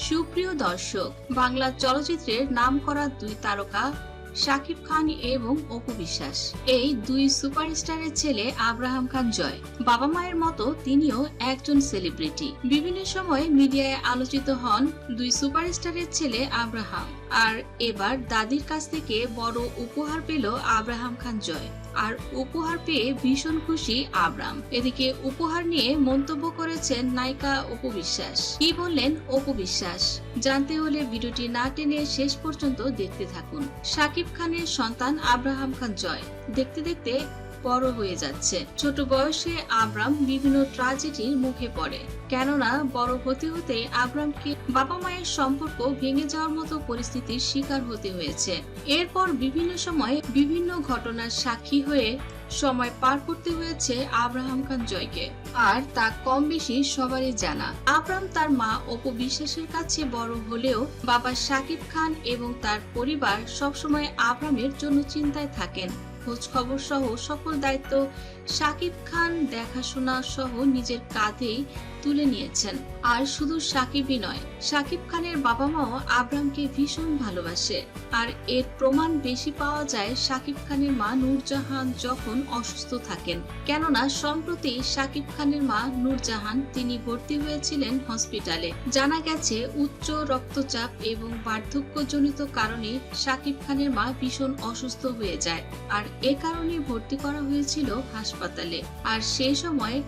সুপ্রিয় দর্শক বাংলা চলচ্চিত্রের নাম করা দুই তারকা শাকিব খান এবং অপু বিশ্বাস। এই দুই সুপারস্টারের ছেলে আব্রাহাম খান জয়। বাবা মায়ের মতো তিনিও একজন সেলিব্রিটি। বিভিন্ন সময় মিডিয়ায় আলোচিত হন দুই সুপারস্টারের ছেলে আব্রাহাম। আর এবার দাদির কাছ থেকে বড় উপহার পেল আব্রাহাম খান জয়। আর উপহার পেয়ে ভীষণ খুশি আব্রাম এদিকে উপহার নিয়ে মন্তব্য করেছেন নায়িকা অপু বিশ্বাস। কি বললেন অপু বিশ্বাস? জানতে হলে ভিডিওটি না টেনে শেষ পর্যন্ত দেখতে থাকুন। শাকিব খানের সন্তান আব্রাহাম খান জয়। দেখতে দেখতে বড় হয়ে যাচ্ছে। ছোট বয়সে আব্রাম বিভিন্ন ট্রাজেডির মুখে পড়ে। কেননা বড় হতে হতে আব্রামকে বাবা মায়ের সম্পর্ক ভেঙে যাওয়ার মতো পরিস্থিতির শিকার হতে হয়েছে। এরপর বিভিন্ন সময়ে বিভিন্ন ঘটনার সাক্ষী হয়ে সময় পার করতে হয়েছে আব্রাহাম খান জয়কে। আর তা কম বেশি সবারই জানা। আব্রাম তার মা অপু বিশ্বাসের কাছে বড় হলেও বাবা শাকিব খান এবং তার পরিবার সবসময় আব্রামের জন্য চিন্তায় থাকেন। খোঁজ খবর সহ সকল দায়িত্ব শাকিব খান, দেখাশোনা সহ নিজের কাঁধেই তুলে নিয়েছেন। আর শুধু সাকিবই নয় শাকিব খানের বাবা মাও আব্রামকে ভীষণ ভালোবাসে। আর এর প্রমাণ বেশি পাওয়া যায় শাকিব খানের মা নূরজাহান যখন অসুস্থ থাকেন। কেননা, সম্প্রতি শাকিব খানের মা নূরজাহান তিনি ভর্তি হয়েছিলেন হসপিটালে। জানা গেছে, উচ্চ রক্তচাপ এবং বার্ধক্যজনিত কারণে শাকিব খানের মা ভীষণ অসুস্থ হয়ে যায়। আর এ কারণে ভর্তি করা হয়েছিল হাসপাতালে। আর সেই সময়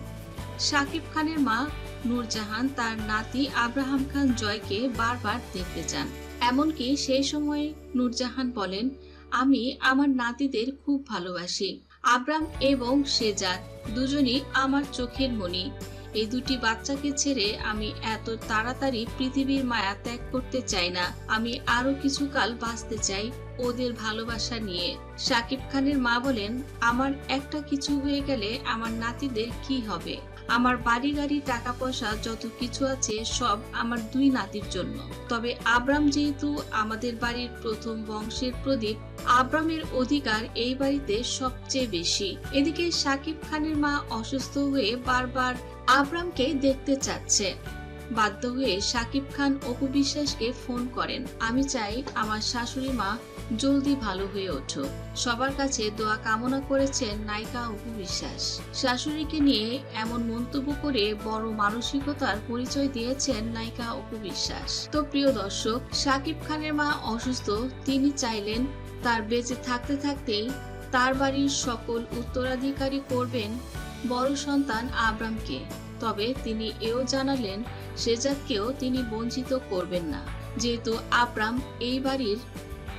শাকিব খানের মা নূরজাহান তার নাতি আব্রাহাম খান জয়কে বারবার দেখতে চান। এমনকি সেই সময় নূরজাহান বলেন, আমি আমার নাতিদের খুব ভালোবাসি। আব্রাম এবং সেজাদ দুজনই আমার চোখের মণি। এই দুটি বাচ্চাকে ছেড়ে আমি এত তাড়াতাড়ি পৃথিবীর মায়া ত্যাগ করতে চাই না। আমি আরও কিছুকাল বাঁচতে চাই ওদের ভালোবাসা নিয়ে। শাকিব খানের মা বলেন, আমার একটা কিছু হয়ে গেলে আমার নাতিদের কি হবে? আমার বাড়ি গাড়ি টাকা পয়সা যত কিছু আছে, সব আমার দুই নাতির জন্য। তবে আব্রাম যেহেতু আমাদের বাড়ির প্রথম বংশের প্রদীপ, আব্রামের অধিকার এই বাড়িতে সবচেয়ে বেশি। এদিকে সাকিব খানের মা অসুস্থ হয়ে বারবার আব্রামকে দেখতে চাচ্ছে। বাধ্য হয়ে শাকিব খান অপু বিশ্বাসকে ফোন করেন, আমি চাই আমার শাশুড়ি মা জলদি ভালো হয়ে ওঠো সবার কাছে দোয়া কামনা করেছেন নায়িকা অপু বিশ্বাস। শাশুড়িকে নিয়ে এমন মন্তব্য করে বড় মানসিকতার পরিচয় দিয়েছেন নায়িকা অপু বিশ্বাস। তো প্রিয় দর্শক শাকিব খানের মা অসুস্থ, তিনি চাইলেন তার বেঁচে থাকতে থাকতেই তার বাড়ির সকল উত্তরাধিকারী করবেন বড় সন্তান আব্রামকে। তবে তিনি এও জানালেন শেজাদকেও তিনি বঞ্চিত করবেন না। যেহেতু আব্রাম এই বাড়ির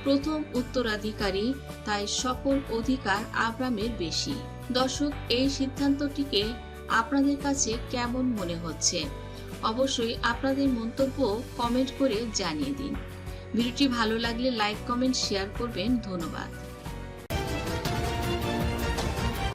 প্রথম উত্তরাধিকারী, তাই সকল অধিকার আব্রামের বেশি। দর্শক, এই সিদ্ধান্তটিকে আপনাদের কাছে কেমন মনে হচ্ছে? অবশ্যই আপনাদের মন্তব্য কমেন্ট করে জানিয়ে দিন। ভিডিওটি ভালো লাগলে লাইক, কমেন্ট, শেয়ার করবেন। ধন্যবাদ।